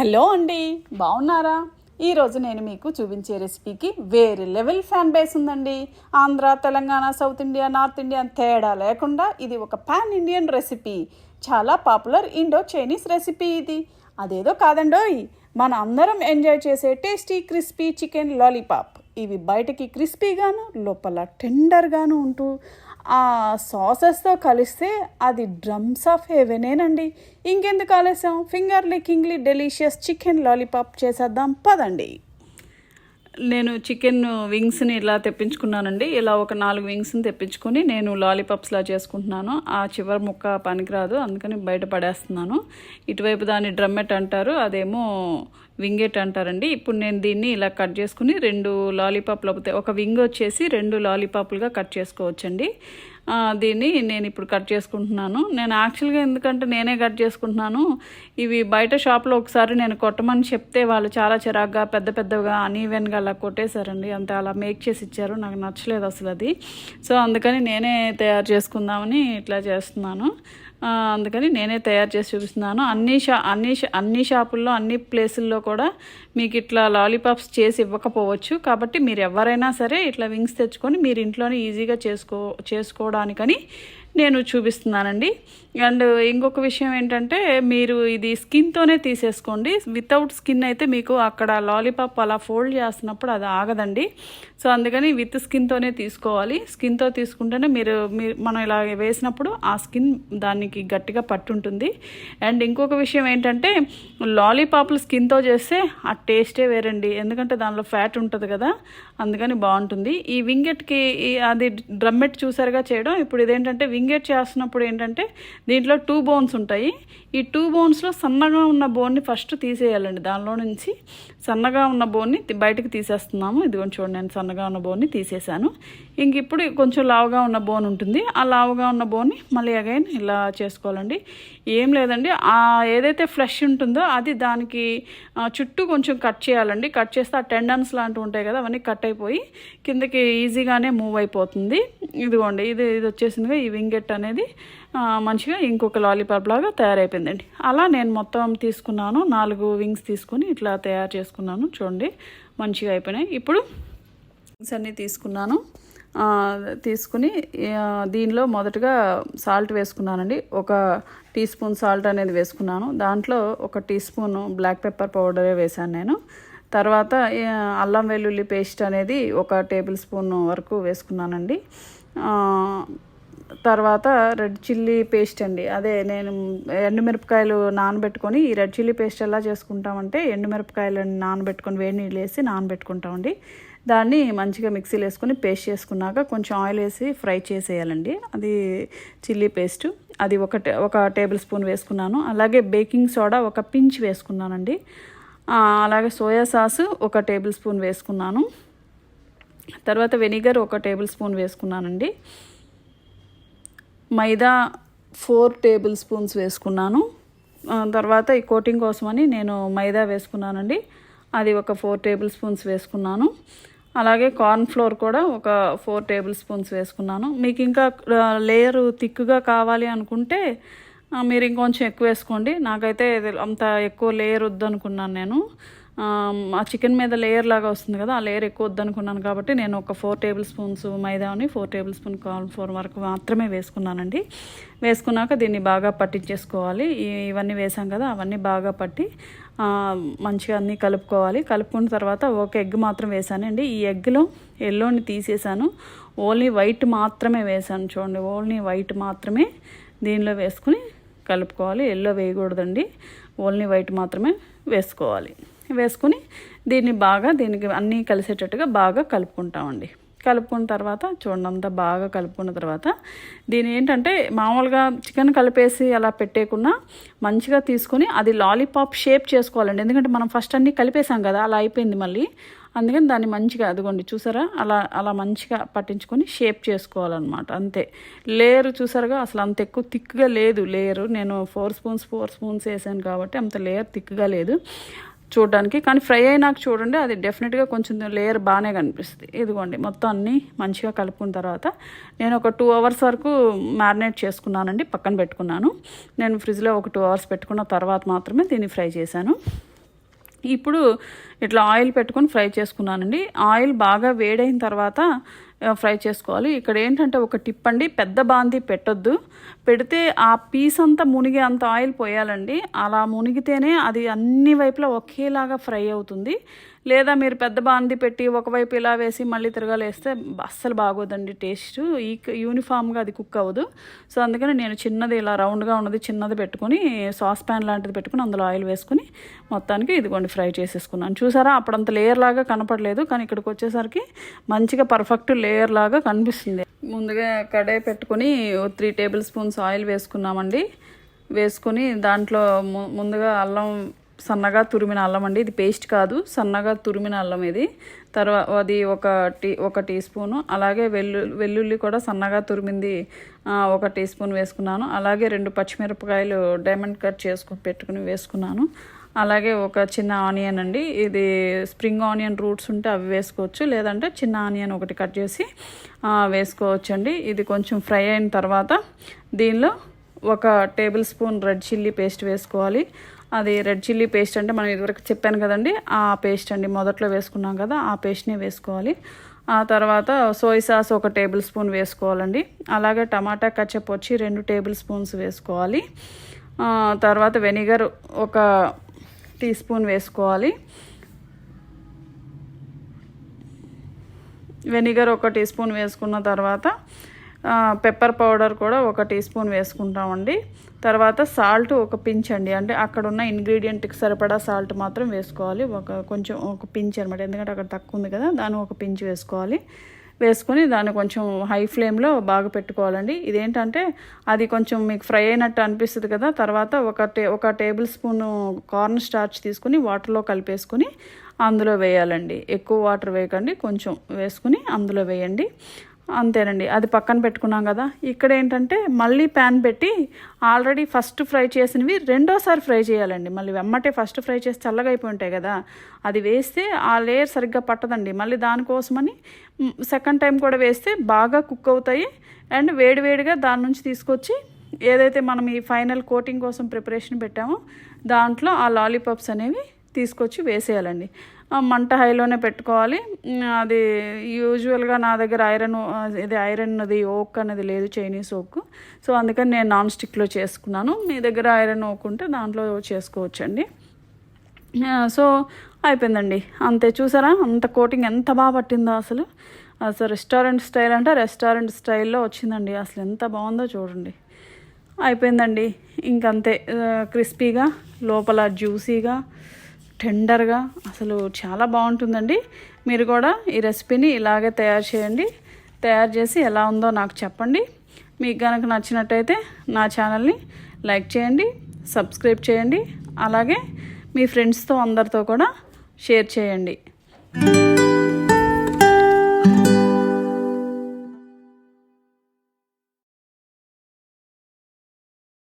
Hello అండి బాగున్నారా? ఈరోజు నేను మీకు చూపించే రెసిపీకి వేరే లెవెల్ ఫ్యాన్ బేస్ ఉందండి. Andhra Telangana south India north India తేడా లేకుండా ఇది ఒక పాన్ ఇండియన్ రెసిపీ. చాలా పాపులర్ ఇండో చైనీస్ రెసిపీ ఇది. అదేదో కాదండోయ్ మన అందరం ఎంజాయ్ చేసే టేస్టీ క్రిస్పీ చికెన్ లాలీపాప్. ఇవి బయటకి క్రిస్పీగాను లోపల టెండర్గాను ఉంటూ ఆ సాసెస్తో కలిస్తే అది డ్రమ్స్ ఆఫ్ హెవెనేనండి. ఇంకెందుకు ఆలస్యం? Finger lickingly delicious chicken lollipop చేసేద్దాం. పదండి. నేను చికెన్ వింగ్స్ని ఇలా తెప్పించుకున్నానండి. ఇలా ఒక నాలుగు వింగ్స్ని తెప్పించుకొని నేను లాలీపాప్స్లా చేసుకుంటున్నాను. ఆ చివరి ముక్క పనికిరాదు. అందుకని బయట పడేస్తున్నాను. ఇటువైపు దాన్ని డ్రమ్మెట్ అంటారు. అదేమో వింగెట్ అంటారండి. ఇప్పుడు నేను దీన్ని ఇలా కట్ చేసుకుని రెండు లాలీపాప్లు అవుతాయి ఒక వింగ్ వచ్చేసి రెండు లాలీపాప్లుగా కట్ చేసుకోవచ్చండి. దీన్ని నేను ఇప్పుడు కట్ చేసుకుంటున్నాను. నేను యాక్చువల్గా ఎందుకంటే నేనే కట్ చేసుకుంటున్నాను. ఇవి బయట షాప్లో ఒకసారి నేను కొట్టమని చెప్తే వాళ్ళు చాలా చిరాగ్గా పెద్ద పెద్దగా అనీవెన్గా అలా కొట్టేశారండి. అంత అలా మేక్ చేసి ఇచ్చారు. నాకు నచ్చలేదు అసలు అది. సో అందుకని నేనే తయారు చేసుకుందామని ఇట్లా చేస్తున్నాను. అందుకని నేనే తయారు చేసి చూపిస్తున్నాను. అన్ని షా అన్ని షా- అన్ని షాపుల్లో అన్ని ప్లేసుల్లో కూడా మీకు ఇట్లా లాలీపాప్స్ చేసి ఇవ్వకపోవచ్చు. కాబట్టి మీరు ఎవరైనా సరే ఇట్లా వింగ్స్ తెచ్చుకొని మీరు ఇంట్లోనే ఈజీగా చేసుకో చేసుకోవడానికని నేను చూపిస్తున్నానండి. అండ్ ఇంకొక విషయం ఏంటంటే మీరు ఇది స్కిన్తోనే తీసేసుకోండి. వితౌట్ స్కిన్ అయితే మీకు అక్కడ లాలీపాప్ అలా ఫోల్డ్ చేస్తున్నప్పుడు అది ఆగదండి. సో అందుకని విత్ స్కిన్తోనే తీసుకోవాలి. స్కిన్తో తీసుకుంటేనే మీరు మీరు మనం ఇలా వేసినప్పుడు ఆ స్కిన్ దానికి గట్టిగా పట్టుంటుంది. అండ్ ఇంకొక విషయం ఏంటంటే లాలీపాప్లు స్కిన్తో చేస్తే ఆ టేస్టే వేరండి. ఎందుకంటే దానిలో ఫ్యాట్ ఉంటుంది కదా. అందుకని బాగుంటుంది. ఈ వింగెట్కి అది డ్రమ్మెట్ చూసారుగా చేయడం. ఇప్పుడు ఇదేంటంటే వింగ్ వింగెట్ చేస్తున్నప్పుడు ఏంటంటే దీంట్లో టూ బోన్స్ ఉంటాయి. ఈ టూ బోన్స్లో సన్నగా ఉన్న బోన్ని ఫస్ట్ తీసేయాలండి. దానిలో నుంచి సన్నగా ఉన్న బోన్ని బయటకు తీసేస్తున్నాము. ఇదిగోండి చూడండి నేను సన్నగా ఉన్న బోన్ని తీసేసాను ఇంక ఇప్పుడు కొంచెం లావుగా ఉన్న బోన్ ఉంటుంది. ఆ లావుగా ఉన్న బోన్ని మళ్ళీ అగైన్ ఇలా చేసుకోవాలండి. ఏం లేదండి. ఆ ఏదైతే ఫ్లెష్ ఉంటుందో అది దానికి చుట్టూ కొంచెం కట్ చేయాలండి. కట్ చేస్తే ఆ టెండన్స్ లాంటివి ఉంటాయి కదా అవన్నీ కట్ అయిపోయి కిందకి ఈజీగానే మూవ్ అయిపోతుంది. ఇదిగోండి ఇది ఇది వచ్చేసిందిగా ఈ వింగెట్ అనేది మంచిగా ఇంకొక లాలీపాప్ లాగా తయారైపోయిందండి. అలా నేను మొత్తం తీసుకున్నాను నాలుగు వింగ్స్ తీసుకుని ఇట్లా తయారు చేసుకున్నాను చూడండి మంచిగా అయిపోయినాయి. ఇప్పుడు వింగ్స్ అన్నీ తీసుకున్నాను తీసుకుని దీనిలో మొదటగా సాల్ట్ వేసుకున్నానండి. ఒక టీ స్పూన్ సాల్ట్ అనేది వేసుకున్నాను. దాంట్లో ఒక టీ స్పూన్ బ్లాక్ పెప్పర్ పౌడరే వేశాను నేను. తర్వాత అల్లం వెల్లుల్లి పేస్ట్ అనేది ఒక టేబుల్ స్పూన్ వరకు వేసుకున్నానండి. తర్వాత రెడ్ చిల్లీ పేస్ట్ అండి. అదే నేను ఎండుమిరపకాయలు నానబెట్టుకొని ఈ రెడ్ చిల్లీ పేస్ట్ ఎలా చేసుకుంటామంటే ఎండుమిరపకాయలను నానబెట్టుకొని వేడి నీళ్ళు వేసి నానబెట్టుకుంటామండి. దాన్ని మంచిగా మిక్సీలో వేసుకొని పేస్ట్ చేసుకున్నాక కొంచెం ఆయిల్ వేసి ఫ్రై చేసేయాలండి. అది చిల్లీ పేస్ట్. అది ఒక ఒక టేబుల్ స్పూన్ వేసుకున్నాను. అలాగే బేకింగ్ సోడా ఒక పించ్ వేసుకున్నానండి. అలాగే సోయా సాస్ ఒక టేబుల్ స్పూన్ వేసుకున్నాను. తర్వాత వెనిగర్ ఒక టేబుల్ స్పూన్ వేసుకున్నానండి. మైదా ఫోర్ టేబుల్ స్పూన్స్ వేసుకున్నాను. తర్వాత ఈ కోటింగ్ కోసమని నేను మైదా వేసుకున్నానండి. అది ఒక ఫోర్ టేబుల్ స్పూన్స్ వేసుకున్నాను. అలాగే కార్న్ ఫ్లోర్ కూడా ఒక ఫోర్ టేబుల్ స్పూన్స్ వేసుకున్నాను. మీకు ఇంకా లేయర్ థిక్గా కావాలి అనుకుంటే మీరు ఇంకొంచెం ఎక్కువ వేసుకోండి. నాకైతే అంత ఎక్కువ లేయర్ వద్దనుకున్నాను నేను. ఆ, చికెన్ మీద లేయర్ లాగా వస్తుంది కదా ఆ లేయర్ ఎక్కువ వద్దనుకున్నాను కాబట్టి నేను ఒక ఫోర్ టేబుల్ స్పూన్స్ మైదాని four tablespoon corn flour వరకు మాత్రమే వేసుకున్నానండి. వేసుకున్నాక దీన్ని బాగా పట్టించేసుకోవాలి. ఇవన్నీ వేసాం కదా అవన్నీ బాగా పట్టి మంచిగా అన్నీ కలుపుకోవాలి. కలుపుకున్న తర్వాత ఒక ఎగ్ మాత్రం వేసానండి. ఈ ఎగ్లో ఎల్లోని తీసేసాను. ఓన్లీ వైట్ మాత్రమే వేసాను చూడండి. ఓన్లీ వైట్ మాత్రమే దీనిలో వేసుకుని కలుపుకోవాలి. ఎల్లో వేయకూడదండి. ఓన్లీ వైట్ మాత్రమే వేసుకోవాలి. వేసుకుని దీన్ని బాగా దీనికి అన్నీ కలిసేటట్టుగా బాగా కలుపుకుంటామండి. కలుపుకున్న తర్వాత చూడండి అంతా బాగా కలుపుకున్న తర్వాత దీని ఏంటంటే మామూలుగా చికెన్ కలిపేసి అలా పెట్టేకున్నా మంచిగా తీసుకొని అది లాలీపాప్ షేప్ చేసుకోవాలండి. ఎందుకంటే మనం ఫస్ట్ అన్నీ కలిపేసాం కదా అలా అయిపోయింది మళ్ళీ. అందుకని దాన్ని మంచిగా అదిగోండి చూసారా? అలా అలా మంచిగా పట్టించుకొని షేప్ చేసుకోవాలన్నమాట అంతే. లేరు చూసారుగా అసలు అంత ఎక్కువ థిక్గా లేదు. లేయరు నేను ఫోర్ స్పూన్స్ ఫోర్ స్పూన్స్ వేసాను కాబట్టి అంత లేయర్ థిక్గా లేదు. చూడడానికి. కానీ ఫ్రై అయినాక చూడండి అది డెఫినెట్గా కొంచెం లేయర్ బాగానే కనిపిస్తుంది. ఇదిగోండి మొత్తం అన్నీ మంచిగా కలుపుకున్న తర్వాత నేను ఒక టూ అవర్స్ వరకు మ్యారినేట్ చేసుకున్నానండి పక్కన పెట్టుకున్నాను. నేను ఫ్రిడ్జ్లో ఒక టూ అవర్స్ పెట్టుకున్న తర్వాత మాత్రమే దీన్ని ఫ్రై చేశాను. ఇప్పుడు ఇట్లా ఆయిల్ పెట్టుకొని ఫ్రై చేసుకున్నానండి. ఆయిల్ బాగా వేడైన తర్వాత ఫ్రై చేసుకోవాలి. ఇక్కడ ఏంటంటే ఒక టిప్ అండి పెద్ద బాంది పెట్టొద్దు. పెడితే ఆ పీస్ అంతా మునిగే అంత ఆయిల్ పోయాలండి. అలా మునిగితేనే అది అన్ని వైపులా ఒకేలాగా ఫ్రై అవుతుంది. లేదా మీరు పెద్ద బాంది పెట్టి ఒకవైపు ఇలా వేసి మళ్ళీ తిరగాలేస్తే అస్సలు బాగోదండి టేస్ట్. ఈ యూనిఫామ్గా అది కుక్ అవ్వదు. సో అందుకని నేను చిన్నది ఇలా రౌండ్గా ఉన్నది చిన్నది పెట్టుకొని సాస్ ప్యాన్ లాంటిది పెట్టుకుని అందులో ఆయిల్ వేసుకుని మొత్తానికి ఇదిగోండి ఫ్రై చేసేసుకున్నాను. చూసారా? అప్పుడంత లేయర్ లాగా కనపడలేదు. కానీ ఇక్కడికి వచ్చేసరికి మంచిగా పర్ఫెక్ట్ లేయర్ లాగా కనిపిస్తుంది. ముందుగా కడాయి పెట్టుకొని త్రీ టేబుల్ స్పూన్స్ ఆయిల్ వేసుకున్నామండి. వేసుకొని దాంట్లో ము- ముందుగా అల్లం సన్నగా తురిమిన అల్లం అండి. ఇది పేస్ట్ కాదు సన్నగా తురిమిన అల్లం ఇది. తర్వాత అది ఒక టీ ఒక టీ స్పూను. అలాగే వెల్లు వెల్లుల్లి కూడా సన్నగా తురిమింది ఒక టీ స్పూన్ వేసుకున్నాను. అలాగే రెండు పచ్చిమిరపకాయలు డైమండ్ కట్ చేసుకుని పెట్టుకుని వేసుకున్నాను. అలాగే ఒక చిన్న ఆనియన్ అండి. ఇది స్ప్రింగ్ ఆనియన్ రూట్స్ ఉంటే అవి వేసుకోవచ్చు. లేదంటే చిన్న ఆనియన్ ఒకటి కట్ చేసి వేసుకోవచ్చు వేసుకోవచ్చండి. ఇది కొంచెం ఫ్రై అయిన తర్వాత దీనిలో ఒక tablespoon red chilli paste వేసుకోవాలి. అది రెడ్ చిల్లీ పేస్ట్ అంటే మనం ఇదివరకు చెప్పాను కదండి ఆ పేస్ట్ అండి. మొదట్లో వేసుకున్నాం కదా ఆ పేస్ట్ని వేసుకోవాలి. ఆ తర్వాత సోయ్ సాస్ ఒక టేబుల్ స్పూన్ వేసుకోవాలండి. అలాగే టమాటా కచ్చప్ వచ్చి రెండు టేబుల్ స్పూన్స్ వేసుకోవాలి. తర్వాత వెనిగర్ ఒక టీ స్పూన్ వేసుకోవాలి. వెనిగర్ ఒక టీ స్పూన్ వేసుకున్న తర్వాత పెప్పర్ పౌడర్ కూడా ఒక టీ స్పూన్ వేసుకుంటామండి. తర్వాత సాల్ట్ ఒక పించ్ అండి. అంటే అక్కడ ఉన్న ఇంగ్రీడియంట్కి సరిపడా సాల్ట్ మాత్రం వేసుకోవాలి. ఒక కొంచెం ఒక పించ్ అనమాట ఎందుకంటే అక్కడ తక్కువ ఉంది కదా దాని ఒక పించ్ వేసుకోవాలి. వేసుకొని దాన్ని కొంచెం హై ఫ్లేమ్లో బాగా పెట్టుకోవాలండి. ఇదేంటంటే అది కొంచెం మీకు ఫ్రై అయినట్టు అనిపిస్తుంది కదా తర్వాత ఒక టే ఒక టేబుల్ స్పూన్ కార్న్ స్టార్చ్ తీసుకుని వాటర్లో కలిపేసుకుని అందులో వేయాలండి. ఎక్కువ వాటర్ వేయకండి కొంచెం వేసుకుని అందులో వేయండి. అంతేనండి. అది పక్కన పెట్టుకున్నాం కదా. ఇక్కడ ఏంటంటే మళ్ళీ ప్యాన్ పెట్టి ఆల్రెడీ ఫస్ట్ ఫ్రై చేసినవి రెండోసారి ఫ్రై చేయాలండి. మళ్ళీ వెమ్మటే ఫస్ట్ ఫ్రై చేసి చల్లగా అయిపోయి ఉంటాయి కదా. అది వేస్తే ఆ లేయర్ సరిగ్గా పట్టదండి. మళ్ళీ దానికోసమని సెకండ్ టైం కూడా వేస్తే బాగా కుక్ అవుతాయి. అండ్ వేడివేడిగా దాని నుంచి తీసుకొచ్చి ఏదైతే మనం ఈ ఫైనల్ కోటింగ్ కోసం ప్రిపరేషన్ పెట్టామో దాంట్లో ఆ లాలీపాప్స్ అనేవి తీసుకొచ్చి వేసేయాలండి. మంట హైలోనే పెట్టుకోవాలి. అది యూజువల్గా నా దగ్గర ఐరన్ ఇది ఐరన్ అది ఓక్ అనేది లేదు చైనీస్ ఓక్. సో అందుకని నేను నాన్ స్టిక్లో చేసుకున్నాను. మీ దగ్గర ఐరన్ ఓక్ ఉంటే దాంట్లో చేసుకోవచ్చండి. సో అయిపోయిందండి. అంతే చూసారా? అంత కోటింగ్ ఎంత బాగా పట్టిందో అసలు. అసలు రెస్టారెంట్ స్టైల్ అంటే రెస్టారెంట్ స్టైల్లో వచ్చిందండి. అసలు ఎంత బాగుందో చూడండి. అయిపోయిందండి. ఇంకంతే క్రిస్పీగా లోపల జ్యూసీగా టెండర్గా అసలు చాలా బాగుంటుందండి. మీరు కూడా ఈ రెసిపీని ఇలాగే తయారు చేయండి. తయారు చేసి ఎలా ఉందో నాకు చెప్పండి. మీకు కనుక నచ్చినట్టయితే నా ఛానల్ని లైక్ చేయండి సబ్స్క్రైబ్ చేయండి అలాగే మీ ఫ్రెండ్స్తో అందరితో కూడా షేర్ చేయండి.